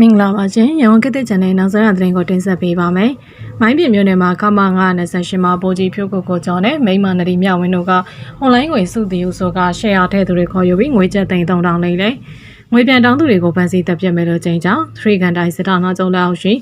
မင်္ဂလာပါရှင်ရဝန်ကတဲ့ channel နောက်ဆုံးရသတင်းကိုတင်ဆက်ပေးပါမယ်။မိုင်းပြည်မြို့နယ်မှာကမ928မှာပိုကြီးဖြိုးကိုကိုကျော်နဲ့မိမ္မာနရီမြဝင်းတို့ကအွန်လိုင်းငွေစုတည်ယူဆိုကရှယ်ယာထည့်သူတွေခေါ်ယူပြီးငွေကျပ်သိန်း3000လေးလေ။ငွေပြန်တောင်းသူတွေကိုဗန်စီတပ်ပြတ်မယ်လို့ချိန်ကြောင်းထရီကန်တိုင်းစစ်တာနာကျုံလက်အောက်ရှိ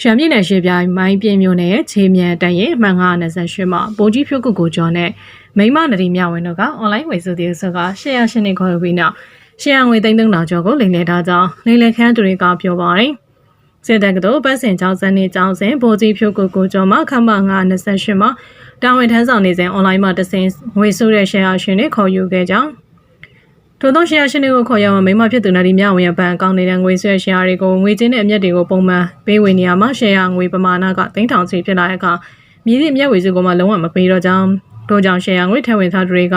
ရှမ်းပြည်နယ်ရှေ့ပြိုင်မိုင်းပြင်းမြို့နယ်ရဲ့ခြေမြန်တန်ရင်မှန်928မှာပိုကြီးဖြိုးကိုကိုကျော်နဲ့မိမ္မာနရီမြဝင်းတို့ကအွန်လိုင်းငွေစုတည်ယူဆိုကရှယ်ယာရှင်တွေခေါ်ယူပြီးနောက် ရှယ်ယာငွေသိန်း3000ကျော်ကိုလိမ်လည်ထားကြောင်းလိမ်လည်ခန်းသူတွေကပြောပါတယ်။စစ်တပ်ကတို့ပတ်စင်ကျောင်းစနေကျောင်းစဉ်ဗိုလ်ကြီးဖြိုးကိုကိုကျော်မှခမ928မှာတာဝန်ထမ်းဆောင်နေစဉ်အွန်လိုင်းမှာတစင်ငွေစုတဲ့ share ရှင်တွေခေါ်ယူခဲ့ကြောင်းထို့သော share ရှင်တွေကိုခေါ်ရမှာမိမဖြစ်သူနာဒီမြဝင်ရပန်အကောင့်နေတဲ့ငွေဆွဲ share တွေကိုငွေချင်းတဲ့အမျက်တွေကိုပုံမှန်ပေးဝင်နေရမှာ share ငွေပမာဏက3000ချီဖြစ်လာတဲ့အခါမြည်သည့်အမျက်ဝေစုကမှလုံးဝမပေးတော့ကြောင်း တို့ကြောင့် share ငွေထည့်ဝင်ထားသူတွေက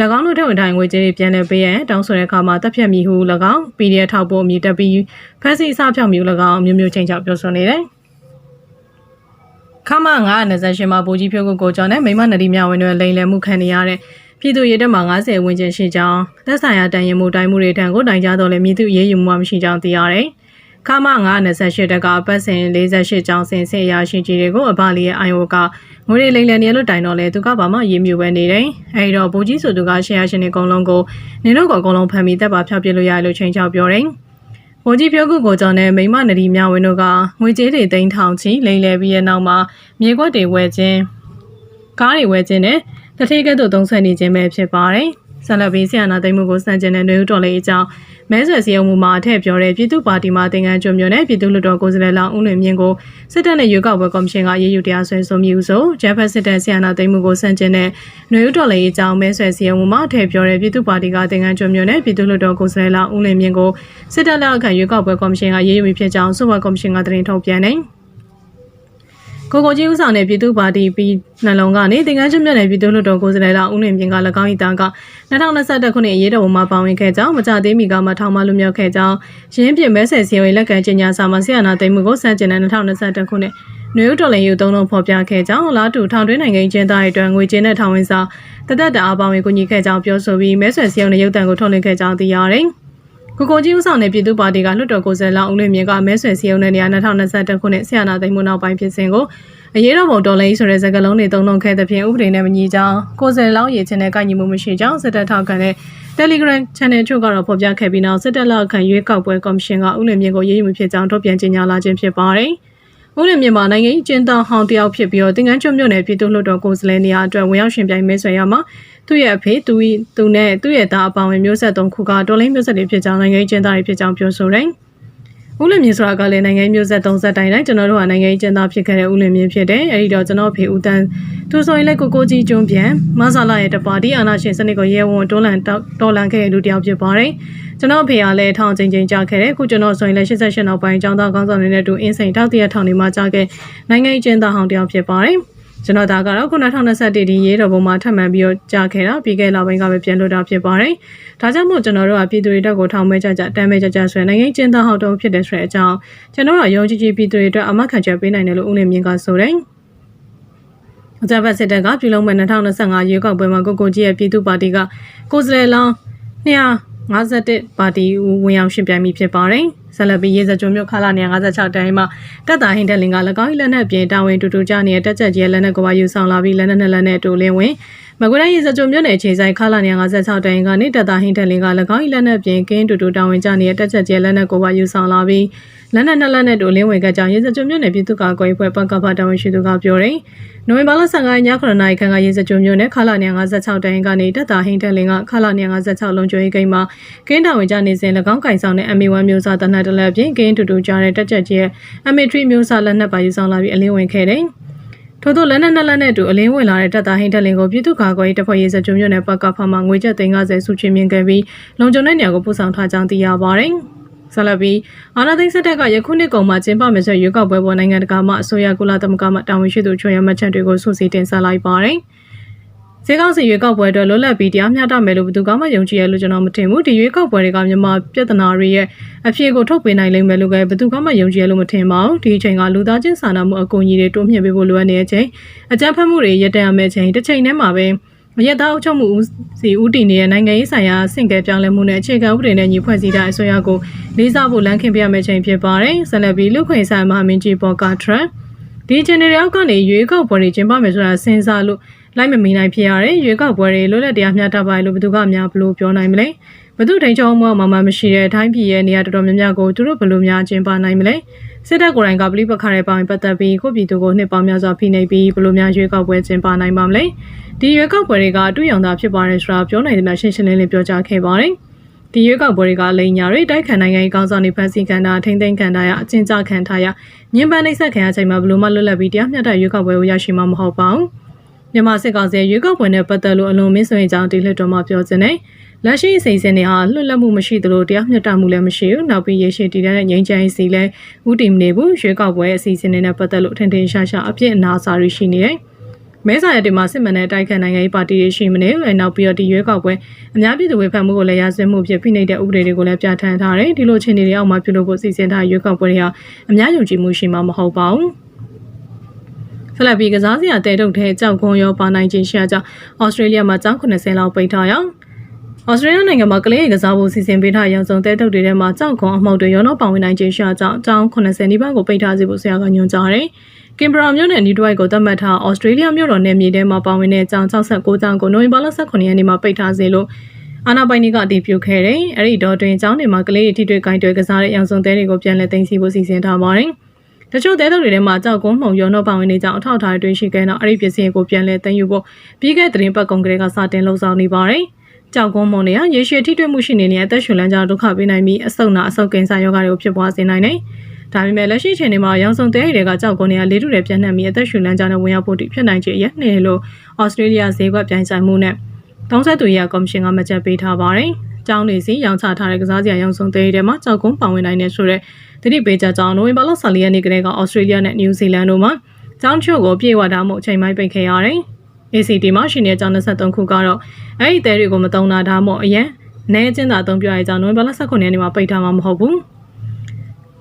၎င်းတို့ထည့်ဝင်ထားငွေကြေးတွေပြန်လည်ပေးရန်တောင်းဆိုတဲ့အခါမှာတပ်ဖြတ်မိဟု၎င်း PDF ထောက်ပို့အမည်တက်ပြီးဖက်စီအစဖြောက်မိဟု၎င်းမျိုးမျိုးချင်းချောက်ပြောဆိုနေတယ်ခမ928မှာဘူကြီးဖြိုးကိုကိုကျော်နဲ့မိမနဒီမြဝင်တွေလိန်လည်မှုခံနေရတဲ့ပြည်သူရဲတက်မှာ90ဝန်းကျင်ရှိကြောင်းသက်ဆိုင်ရာတန်ရင်မှုတိုင်းမှုတွေထံကိုတိုင်ကြတော့လည်းမြည်သူရေးယူမှုမရှိကြောင်းသိရတယ်။ ခမ928တက်ကပတ်စဉ်48ကျောင်းစင်ဆေးရရှိကြီးတွေကိုအဘလီရဲ့အိုင်ဝကငွေတွေလိမ်လည်နေလို့တိုင်တော့လဲသူကဘာမှရေးမြူပဲနေတယ်။အဲဒီတော့ဘူကြီးဆိုသူကရှယ်ယာရှင်တွေအကုန်လုံးကိုနင်တို့ကအကုန်လုံးဖမ်းပြီးတက်ပါဖျောက်ပြလို့ရလို့ချိန်ချောက်ပြောတယ်။ဝန်ကြီးပြောခုကိုကျော်နဲ့မိမနဒီမြဝင်းတို့ကငွေကြေးတွေတိန်းထောင်ချီလိမ်လည်ပြီးတဲ့နောက်မှာမြေကွက်တွေဝယ်ခြင်းကားတွေဝယ်ခြင်းနဲ့တထေးကဲ့သို့သုံးဆွဲနေခြင်းပဲဖြစ်ပါတယ်။ ဆလဘီဆီယနာသိမ်းမှုကိုစန့်ကျင်တဲ့နေဦးတော်လေးအကြောင်းမဲဆွယ်စည်းရုံးမှုမှာအထက်ပြောတဲ့ပြည်သူ့ပါတီမှတင်ငန်းကျွမျိုးနဲ့ပြည်သူ့လူတော်ကိုယ်စားလှယ်လောင်းဦးလွင်မြင့်ကိုစစ်တပ်နဲ့ရွေးကောက်ပွဲကော်မရှင်ကရေးယူတရားစွဲဆိုမိဦးဆိုဂျက်ဖက်စစ်တပ်ဆီယနာသိမ်းမှုကိုစန့်ကျင်တဲ့နေဦးတော်လေးအကြောင်းမဲဆွယ်စည်းရုံးမှုမှာအထက်ပြောတဲ့ပြည်သူ့ပါတီကတင်ငန်းကျွမျိုးနဲ့ပြည်သူ့လူတော်ကိုယ်စားလှယ်လောင်းဦးလွင်မြင့်ကိုစစ်တပ်လက်အောက်ခံရွေးကောက်ပွဲကော်မရှင်ကရေးယူပြီးဖြစ်ကြောင်းစုဝေကော်မရှင်ကသတင်းထုတ်ပြန်တယ် ကိုကိုကြီးဦးဆောင်တဲ့ပြည်သူ့ပါတီပြီးနှလုံးကနေတင်ကန်းကျွမြတ်နယ်ပြည်သူ့လွှတ်တော်ကိုယ်စားလှယ်တော်ဦးလွင်ပြင်က၎င်း၏တာက2021ခုနှစ်အရေးတော်မှာပါဝင်ခဲ့ကြောင်းမကြသေးမီကမှထောင်မလွမြောက်ခဲ့ကြောင်းရင်းပြင်မဲဆယ်စီဝေလက်ကန်ကျင်ညာစာမှာဆီယနာသိမ်းမှုကိုစန့်ကျင်တဲ့2021ခုနှစ်နယူးတော်လင်ယူသုံးလုံးဖော်ပြခဲ့ကြောင်းလာတူထောင်တွင်းနိုင်ငံကျင်းသားတွေအတွက်ငွေကြေးနဲ့ထောင်ဝင်စာတသက်တာအပေါင်းဝင်ကူညီခဲ့ကြောင်းပြောဆိုပြီးမဲဆွယ်စည်းရုံးတဲ့ရုပ်သံကိုထုတ်လွှင့်ခဲ့ကြောင်းသိရတယ်။ ကိုကိုကြီးဦးဆောင်တဲ့ပြည်သူ့ပါတီကလွှတ်တော်ကိုယ်စားလှယ်ဦးလွင်မြင့်ကမဲဆွယ်စည်းရုံးတဲ့နေရာ2021ခုနှစ်ဆီယနာသိမ်းမှုနောက်ပိုင်းဖြစ်စဉ်ကိုအရေးတော်ပုံတော်လိုင်းဆိုတဲ့စကားလုံးတွေသုံးလုံးခဲ့တဲ့ဖြင့်ဥပဒေနဲ့မညီကြောင်းကိုယ်စားလောင်းရည်ချင်းနဲ့ကိုက်ညီမှုမရှိကြောင်းစစ်တပ်ထောက်ခံတဲ့ Telegram Channel ချို့ကတော့ဖော်ပြခဲ့ပြီးနောက်စစ်တပ်လက်ခံရွေးကောက်ပွဲကော်မရှင်ကဥလင်မြင့်ကိုရေးယူမှုဖြစ်ကြောင်းထုတ်ပြန်ကြေညာလာခြင်းဖြစ်ပါတယ်။ ဥလင်မြင့်မှာနိုင်ငံရေးကျင်းသားဟောင်းတယောက်ဖြစ်ပြီးတော့တင်ကန်းကျွမြို့နယ်ပြည်သူ့လွှတ်တော်ကိုယ်စားလှယ်နေရာအတွက်ဝင်ရောက်ရှင်ပြိုင်မဲဆွယ်ရမှာသူ့ရဲ့အဖေသူ၏သူနဲ့သူ့ရဲ့သားအပေါင်းဝင်မျိုးဆက်သုံးခုကတော်လိုင်းမျိုးဆက်တွေဖြစ်ကြောင်းနိုင်ငံရေးကျင်းသားတွေဖြစ်ကြောင်းပြောဆိုတယ်။ ဦးလင်မြင့်ဆိုတာကလည်းနိုင်ငံမျိုးဆက်30တိုင်တိုင်းကျွန်တော်တို့ကနိုင်ငံရေးကျင်းသားဖြစ်ခဲ့တဲ့ဦးလင်မြင့်ဖြစ်တယ်။အဲဒီတော့ကျွန်တော်ဖေဦးတန်းသူဆိုရင်လည်းကိုကိုကြီးကျွန်းပြန်မဆလာရဲ့တပါတီအာနာရှင်စနစ်ကိုရဲဝန်တွန်းလှန်တော်လှန်ခဲ့တဲ့လူတစ်ယောက်ဖြစ်ပါတယ်။ကျွန်တော်ဖေကလည်းထောင်ချင်းချင်းကြားခဲ့တယ်။ခုကျွန်တော်ဆိုရင်လည်း88နောက်ပိုင်းចောင်းသားကောင်းဆောင်တွေနဲ့တူအင်းစိန်တောက်တရထောင်တွေမှာကြားခဲ့နိုင်ငံရေးကျင်းသားဟောင်းတစ်ယောက်ဖြစ်ပါတယ်။ ကျွန်တော်ဒါကတော့ခု2021ဒီရေးတော်ပုံမှာထပ်မံပြီးတော့ကြားခဲ့တာပြီးခဲ့လာပိုင်းကပဲပြန်လွတ်တာဖြစ်ပါတယ်။ဒါကြောင့်မို့ကျွန်တော်တို့ကပြည်သူတွေတက်ကိုထောင်မဲကြကြတမ်းမဲကြကြဆွဲနိုင်ငံကျင်းသားဟောက်တုံးဖြစ်တဲ့ဆိုတဲ့အကြောင်းကျွန်တော်တို့ရုံကြည်ကြည်ပြည်သူတွေအတွက်အမခံချက်ပေးနိုင်တယ်လို့ဦးနေမြင့်ကဆိုတယ်။အကြမ်းဖက်စစ်တပ်ကပြုလုပ်မဲ့2025ရွေးကောက်ပွဲမှာကိုကိုကြီးရဲ့ပြည်သူပါတီကကိုယ်စားလှယ်လောင်း251ပါတီဝင်ရောက်ရှင်ပြိုင်မိဖြစ်ပါတယ်။ ဆက်လက်ပြီးရေစကြိုမြို့ခလာနေ56တိုင်းမှာတက်တာဟင်းတက်လင်က၎င်း၏လက်နက်ပြင်တာဝန်တူတူကြနေတဲ့တက်ချက်ကြီးလက်နက်ကိုပါယူဆောင်လာပြီးလက်နက်နဲ့လက်နက်တူလင်းဝင် မကွေးတိုင်းရေစကြိုမြို့နယ်ခြေဆိုင်ခလာနေ56တိုင်းကနေတက်တာဟင်းတက်လင်က၎င်း၏လက်နက်ပြင်ကင်းတူတူတာဝန်ကြနေတဲ့တက်ချက်ကြီးလက်နက်ကိုပါယူဆောင်လာပြီးလက်နက်နဲ့လက်နက်တို့လင်းဝင်ကကြောင်ရေစကြိုမြို့နယ်ပြည်သူ့ကာကွယ်ရေးဖွဲ့ပန်ကဖတာဝန်ရှိသူကပြောတယ်။နိုဝင်ဘာလ15ရက်ည9နာရီခန့်ကရေစကြိုမြို့နယ်ခလာနေ56တိုင်းကနေတက်တာဟင်းတက်လင်ကခလာနေ56လုံးကျွေးကိန်းမှာကင်းတာဝန်ကြနေစဉ်၎င်းကင်ဆောင်တဲ့ MA1 မျိုးစားတနက်တလက်ဖြင့်ကင်းတူတူကြားတဲ့တက်ချက်ကြီးရဲ့ MA3 မျိုးစားလက်နက်ပါယူဆောင်လာပြီးအလင်းဝင်ခဲ့တယ်။ ထို့သောလက်နက်နှစ်လက်နဲ့အတူအလင်းဝင်လာတဲ့တပ်သားဟိန်းတက်လင်ကိုပြည်သူ့ကာကွယ်ရေးတပ်ဖွဲ့ရေးစကြုံမြို့နယ်ပကဖမှာငွေကျပ်350စုချင်းမြင့်ခဲ့ပြီးလုံခြုံတဲ့နေရာကိုပို့ဆောင်ထားကြောင်းသိရပါတယ်။ဆလဘီအာနာသိန်းစစ်တပ်ကယခုနှစ်ကုန်မှာကျင်းပမယ်ဆိုရွေးကောက်ပွဲပေါ်နိုင်ငံတကာမှအစိုးရကုလသမဂ္ဂမှတာဝန်ရှိသူချွန်ရမှတ်ချက်တွေကိုစုစည်းတင်ဆက်လိုက်ပါတယ်။ ဈေးကောက်စီရွေးကောက်ပွဲအတွက်လွတ်လပ်ပြီးတရားမျှတမယ်လို့ဘယ်သူမှမယုံကြည်ရလို့ကျွန်တော်မထင်ဘူးဒီရွေးကောက်ပွဲတွေကမြန်မာပြည်ထနာတွေရဲ့အဖြေကိုထုတ်ပေးနိုင်လိမ့်မယ်လို့လည်းဘယ်သူမှမယုံကြည်ရလို့မထင်ပါဘူးဒီအချိန်ကလူသားချင်းစာနာမှုအကူအညီတွေတိုးမြှင့်ပေးဖို့လိုအပ်နေတဲ့အချိန်အကြမ်းဖက်မှုတွေရပ်တန့်ရမယ့်အချိန်တစ်ချိန်တည်းမှာပဲမရက်သားအုပ်ချုပ်မှုဦးစီဦးတည်နေတဲ့နိုင်ငံရေးဆိုင်ရာဆင့်ကဲပြောင်းလဲမှုနဲ့အခြေခံဥပဒေနဲ့ညီဖွဲ့စည်းတဲ့အစိုးရကိုလေးစားဖို့လမ်းခင်းပြရမယ့်ချိန်ဖြစ်ပါတယ်။ဆက်လက်ပြီးလူခွင့်ဆိုင်မဟာမင်းကြီးပေါ်ကထရန့်ဒီဂျန်နယ်အောက်ကနေရွေးကောက်ပွဲတွေကျင်းပမယ်ဆိုတာစဉ်းစားလို့ လိုက်မမီနိုင်ဖြစ်ရတယ်။ရွေးကောက်ပွဲတွေလွတ်လပ်တရားမျှတပါလို့ဘယ်သူကအများဘလို့ပြောနိုင်မလဲ။ဘသူထိန်ချုံမောမမမရှိတဲ့တိုင်းပြည်ရဲ့နေရာတော်တော်များများကိုသူတို့ဘယ်လိုများကျင်းပနိုင်မလဲ။စစ်တပ်ကိုယ်တိုင်ကပလိပခါတဲ့ပေါင်းပတ်သက်ပြီးကိုပြည်သူကိုနှစ်ပေါင်းများစွာဖိနှိပ်ပြီးဘယ်လိုများရွေးကောက်ပွဲကျင်းပနိုင်ပါမလဲ။ဒီရွေးကောက်ပွဲတွေကအတူရောင်သာဖြစ်ပါတယ်ဆိုတာပြောနိုင်တယ်များရှင်းရှင်းလင်းလင်းပြောကြားခဲ့ပါတယ်။ဒီရွေးကောက်ပွဲတွေကလိန်ညာတွေတိုက်ခိုက်နိုင်ငံရေးကောင်းဆောင်တွေဖန်ဆီးခံတာထိမ့်သိမ်းခံတာရအကျဉ်းချခံထားရညင်ပန်းနှိပ်စက်ခံရချိန်မှာဘလို့မှလွတ်လပ်ပြီးတရားမျှတရွေးကောက်ပွဲကိုရရှိမှာမဟုတ်ပါဘူး။ မြန်မာစစ်ကောင်စီရွေးကောက်ပွဲနဲ့ပတ်သက်လို့အလွန်မင်းဆိုရင်ကြောင့်ဒီလက်တော်မှာပြောခြင်းနဲ့လက်ရှိအစီအစဉ်တွေဟာလွတ်လပ်မှုမရှိသလိုတရားမျှတမှုလည်းမရှိဘူး။နောက်ပြီးရေရှည်တည်တဲ့ငြိမ်းချမ်းရေးစီလည်းဥတည်မနေဘူး။ရွေးကောက်ပွဲအစီအစဉ်တွေနဲ့ပတ်သက်လို့ထင်ထင်ရှားရှားအပြစ်အနာစာတွေရှိနေတယ်။မဲဆာရတဲ့မှာစစ်မှန်တဲ့တိုက်ခိုက်နိုင်ငံရေးပါတီတွေရှိမနေဘူး။နောက်ပြီးတော့ဒီရွေးကောက်ပွဲအများပြည်သူဝေဖန်မှုကိုလည်းရစင်းမှုဖြစ်ဖိနှိပ်တဲ့ဥပဒေတွေကိုလည်းပြဋ္ဌာန်းထားတယ်။ဒီလိုအခြေအနေတွေအောက်မှာပြုလုပ်ဖို့စီစဉ်ထားရွေးကောက်ပွဲတွေဟာအများယုံကြည်မှုရှိမှာမဟုတ်ပါဘူး။ ဖလက်ပြီးကစားစရာတဲတုတ်တဲ့ကြောက်ခွန်ရောပါနိုင်ခြင်းရှိအကြောင်းဩစတြေးလျမှာကျောင်း80လောက်ပိတ်ထားရအောင်ဩစတြေးလျနိုင်ငံမှာကလေးရေကစားဖို့စီစဉ်ပေးထားရောင်စုံတဲတုတ်တွေထဲမှာကြောက်ခွန်အမှုတ်တွေရောတော့ပါဝင်နိုင်ခြင်းရှိအကြောင်းကျောင်း80နီးပါးကိုပိတ်ထားစေဖို့ဆရာကညွှန်ကြားတယ်ကင်ဘရာမြို့နယ်နီးတွိုက်ကိုသတ်မှတ်ထားဩစတြေးလျမြို့တော်နယ်မြေထဲမှာပါဝင်တဲ့ကျောင်း69ကျောင်းကိုနိုဝင်ဘာလ18ရက်နေ့မှာပိတ်ထားစေလို့အာနာပိုင်တွေကအတည်ပြုခဲ့တယ်။အဲ့ဒီတော့တွင်ကျောင်းတွေမှာကလေးတွေထိတွေ့ဂိုင်းတွေကစားတဲ့ရောင်စုံတဲတွေကိုပြန်လည်သိမ်းဆည်းဖို့စီစဉ်ထားပါတယ်။ တချို့တဲတုပ်တွေထဲမှာကြောက်ကုန်းမှုံရောနှောပါဝင်နေကြောင်းအထောက်အထားတွေတွေ့ရှိခဲ့တော့အဲ့ဒီပစ္စည်းကိုပြန်လည်သိမ်းယူဖို့ပြီးခဲ့တဲ့သတင်းပတ်ကုံကလေးကစတင်လှုံ့ဆော်နေပါတယ်။ကြောက်ကုန်းမှုံတွေကရေရှည်ထိတွေ့မှုရှိနေတဲ့အသက်ရှင်လန်းကြဒုက္ခပေးနိုင်ပြီးအဆုတ်နာအဆုတ်ကင်ဆာရောဂါတွေကိုဖြစ်ပွားစေနိုင်တယ်။ဒါပေမဲ့လက်ရှိအချိန်တွေမှာရောင်စုံတဲတွေကကြောက်ကုန်းတွေကလေးထုတွေပြန့်နှံ့ပြီးအသက်ရှင်လန်းကြတဲ့ဝင်ရောက်ဖို့ဖြစ်နိုင်ခြေအရက်နေလို့ဩစတြေးလျဈေးကွက်ပြိုင်ဆိုင်မှုနဲ့တောင်းဆက်သူရဲ့ကော်မရှင်ကမကြက်ပေးထားပါတယ်။ ကျောင်းတွေစီရောင်းချထားတဲ့ကစားစရာရောင်စုံတဲတွေမှာကြောက်ကုန်းပါဝင်နိုင်တဲ့ဆိုတဲ့တတိပေးချက်ကြောင့်နိုဝင်ဘာလ14ရက်နေ့ကတည်းကဩစတြေးလျနဲ့နယူးဇီလန်တို့မှာကျောင်းချို့ကိုပြေဝတာမှုအချိန်မိုင်းပိတ်ခဲ့ရတယ်။ ACT မှာရှင်တဲ့ကျောင်း23ခုကတော့အဲ့ဒီတဲတွေကိုမတုံတာဒါမှမဟုတ်အရင်နဲအချင်းသာအသုံးပြရတဲ့ကြောင့်နိုဝင်ဘာလ18ရက်နေ့မှာပိတ်ထားမှာမဟုတ်ဘူး။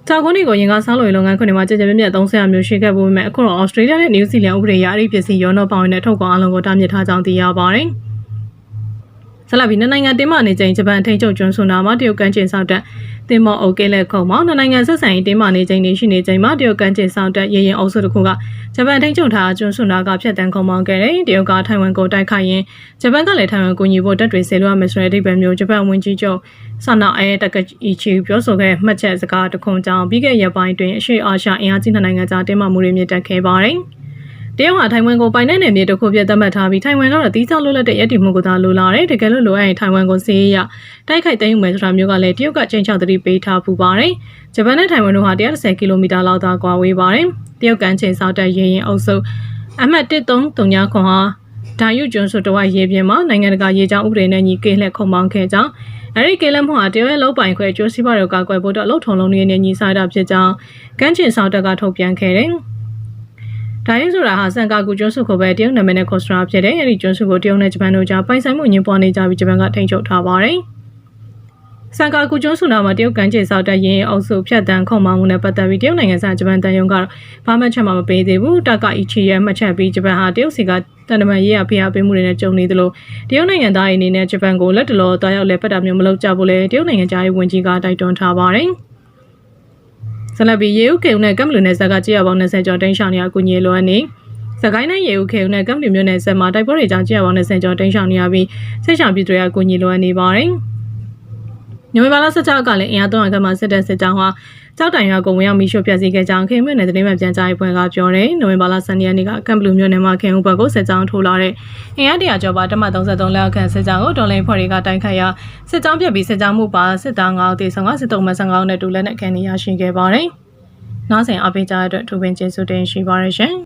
ကြောက်ကုန်းတွေကိုရင်ကားစားလို့လုပ်ငန်းခွင်တွေမှာကြကြပြပြသုံးဆရာမျိုးရှိခဲ့ဖို့ပေမဲ့အခုတော့ဩစတြေးလျနဲ့နယူးဇီလန်ဥပဒေအရအဲ့ဒီပစ္စည်းရောနှောပေါင်းနေတဲ့ထုတ်ကောင်အလုံးကိုတားမြစ်ထားကြောင်းသိရပါတယ်။ ဆက်လက်ပြီးနိုင်ငံတင်းမာနေချိန်ဂျပန်ထိန်းချုပ်ကျွန်းဆွန်နာမှာတရုတ်ကမ်းခြေဆောင်တက်တင်မော်အိုကဲလက်ခုံမှာနိုင်ငံဆက်ဆံရေးတင်းမာနေချိန်နေရှိနေချိန်မှာတရုတ်ကမ်းခြေဆောင်တက်ရေရင်အုပ်စုတစ်ခုကဂျပန်ထိန်းချုပ်ထားကျွန်းဆွန်နာကဖျက်တမ်းခုံမောင်းခဲ့တယ်တရုတ်ကထိုင်ဝမ်ကိုတိုက်ခိုက်ရင်ဂျပန်ကလည်းထိုင်ဝမ်ကိုညီဖို့တက်တွေဆေလွှတ်ရမယ်ဆိုတဲ့အဓိပ္ပာယ်မျိုးဂျပန်ဝန်ကြီးချုပ်ဆာနာအဲတက်ကအီချီပြောဆိုခဲ့မှတ်ချက်စကားတစ်ခုကြောင့်ပြီးခဲ့ရပိုင်းတွင်အရှေ့အာရှအင်အားကြီးနိုင်ငံကြားတင်းမာမှုတွေမြင့်တက်ခဲ့ပါတယ်။ တရုတ်ဟာထိုင်ဝမ်ကိုပိုင်တဲ့နယ်မြေတစ်ခုပြသတ်မှတ်ထားပြီးထိုင်ဝမ်ကတော့တီးခြားလွတ်လပ်တဲ့ရည်တည်မှုကိုသာလိုလားတယ်တကယ်လို့လိုအပ်ရင်ထိုင်ဝမ်ကိုစီးရတိုက်ခိုက်သိမ်းယူမယ်ဆိုတာမျိုးကလည်းတရုတ်ကချိန်ချောက်သတိပေးထားပူပါတယ်ဂျပန်နဲ့ထိုင်ဝမ်တို့ဟာ130ကီလိုမီတာလောက်သာကွာဝေးပါတယ်တရုတ်ကန်ချိန်ဆောက်တဲ့ရေရင်အုပ်စုအမှတ်1339ခွန်ဟာဒါယုကျွန်းဆိုတဝိုက်ရေပြင်မှာနိုင်ငံတကာရေကြောင်းဥပဒေနဲ့ညီကင်းလက်ခုံပေါင်းခဲ့ကြောင်းအဲဒီကဲလက်မှုဟာတရုတ်ရဲ့လောက်ပိုင်ခွဲကျိုးစီးပွားတွေကကွယ်ဖို့တော့အလုထုံလုံးတွေနဲ့ညီစားတာဖြစ်ကြောင်းကန်ချင်ဆောက်တက်ကထုတ်ပြန်ခဲ့တယ်။ ဒါရင်းဆိုတာဟာစန်ကာကူကျွန်းစုကိုပဲတရုတ်နာမည်နဲ့ခေါ်ဆိုတာဖြစ်တယ်။အဲဒီကျွန်းစုကိုတရုတ်နဲ့ဂျပန်တို့ကြားပိုင်ဆိုင်မှုညှင်းပွားနေကြပြီးဂျပန်ကထိန်းချုပ်ထားပါတယ်။စန်ကာကူကျွန်းစုနာမှာတရုတ်ကန်ကျင်ဆောက်တဲ့ရင်းအုပ်စုဖြတ်တန်းခုံမောင်းမှုနဲ့ပတ်သက်ပြီးတရုတ်နိုင်ငံဆိုင်ဂျပန်တန်ယုံကတော့ဘာမှချက်မှမပေးသေးဘူး။တကအီချီရဲ့မှတ်ချက်ပြီးဂျပန်ဟာတရုတ်စီကတန်တမန်ရေးရဖိအားပေးမှုတွေနဲ့ကြုံနေသလိုတရုတ်နိုင်ငံသားတွေအနေနဲ့ဂျပန်ကိုလက်တလောတားရောက်လဲပတ်တာမျိုးမလုပ်ကြဘူးလေတရုတ်နိုင်ငံသားရေးဝန်ကြီးကတိုက်တွန်းထားပါတယ်။ ဆလဘီရေဦးခေုံနဲ့ကမ်ဘလူနယ်ဆက်ကကြေးရပေါင်း20ကျော်တင်းရှောင်းနေရကူညီလိုအပ်နေစကိုင်းတိုင်းရေဦးခေုံနဲ့ကမ်ဘလူမြို့နယ်ဆက်မှာတိုက်ပွဲတွေကြောင့်ကြေးရပေါင်း20ကျော်တင်းရှောင်းနေရပြီးဆိတ်ချောင်ပြည်တွေကကူညီလိုအပ်နေပါတယ် ညမဘာလာဆက်ချောက်ကလည်းအင်အား300ခန့်မှစစ်တဲ့စစ်ကြောင်းဟာကြောက်တိုင်ရွာကိုဝင်ရောက်မိရှို့ဖျက်ဆီးခဲ့ကြောင်းခင်မြို့နယ်သတင်းမှန်ပြန်ကြားရေးဖွဲ့ကပြောတယ်။နိုဝင်ဘာလ10ရက်နေ့ကကမ်ဘလူမြို့နယ်မှာခင်ဦးဘက်ကိုစစ်ကြောင်းထိုးလာတဲ့အင်အားတရာကျော်ပါတမတ်33လက်ခန့်စစ်ကြောင်းကိုတော်လိုင်းဖွဲ့တွေကတိုင်ခတ်ရာစစ်ကြောင်းပြက်ပြီးစစ်ကြောင်းမှုပါစစ်သား9ဦးတေဆောင်ကစစ်တုံးမ15ဦးနဲ့တူလက်နဲ့ခံနေရရှိခဲ့ပါတယ်။နောက်ဆက်အပိကြတဲ့အတွက်ထူပင်ကျေးဇူးတင်ရှိပါရရှင်။